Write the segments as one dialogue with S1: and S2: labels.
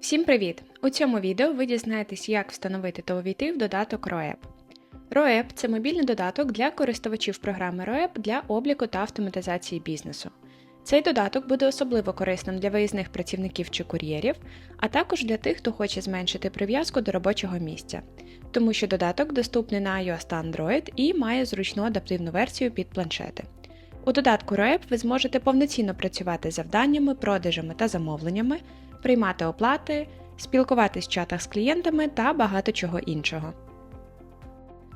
S1: Всім привіт! У цьому відео ви дізнаєтесь, як встановити та увійти в додаток RoApp. RoApp – це мобільний додаток для користувачів програми RoApp для обліку та автоматизації бізнесу. Цей додаток буде особливо корисним для виїзних працівників чи кур'єрів, а також для тих, хто хоче зменшити прив'язку до робочого місця, тому що додаток доступний на iOS та Android і має зручну адаптивну версію під планшети. У додатку RoApp ви зможете повноцінно працювати завданнями, продажами та замовленнями, приймати оплати, спілкуватись в чатах з клієнтами та багато чого іншого.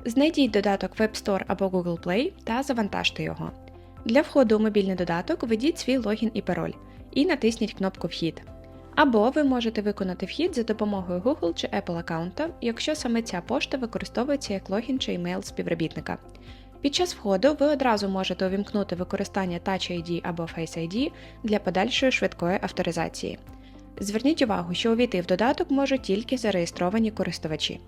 S1: Знайдіть додаток App Store або Google Play та завантажте його. Для входу у мобільний додаток введіть свій логін і пароль і натисніть кнопку Вхід. Або ви можете виконати вхід за допомогою Google чи Apple аккаунта, якщо саме ця пошта використовується як логін чи емейл співробітника. Під час входу ви одразу можете увімкнути використання Touch ID або Face ID для подальшої швидкої авторизації. Зверніть увагу, що увійти в додаток можуть тільки зареєстровані користувачі.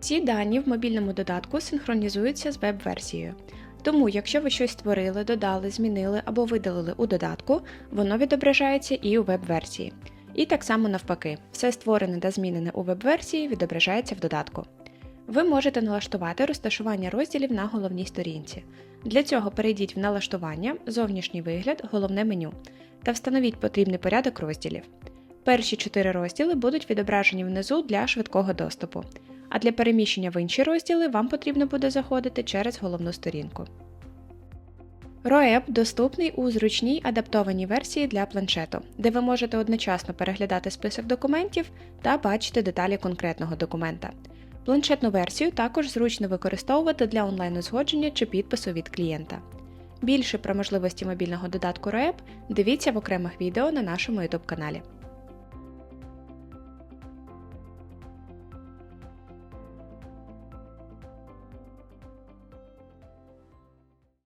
S1: Ці дані в мобільному додатку синхронізуються з веб-версією. Тому, якщо ви щось створили, додали, змінили або видалили у додатку, воно відображається і у веб-версії. І так само навпаки, все створене та змінене у веб-версії відображається в додатку. Ви можете налаштувати розташування розділів на головній сторінці. Для цього перейдіть в налаштування, зовнішній вигляд, головне меню та встановіть потрібний порядок розділів. Перші чотири розділи будуть відображені внизу для швидкого доступу, а для переміщення в інші розділи вам потрібно буде заходити через головну сторінку. RoApp доступний у зручній адаптованій версії для планшету, де ви можете одночасно переглядати список документів та бачити деталі конкретного документа. Планшетну версію також зручно використовувати для онлайн-узгодження чи підпису від клієнта. Більше про можливості мобільного додатку РЕП дивіться в окремих відео на нашому YouTube каналі.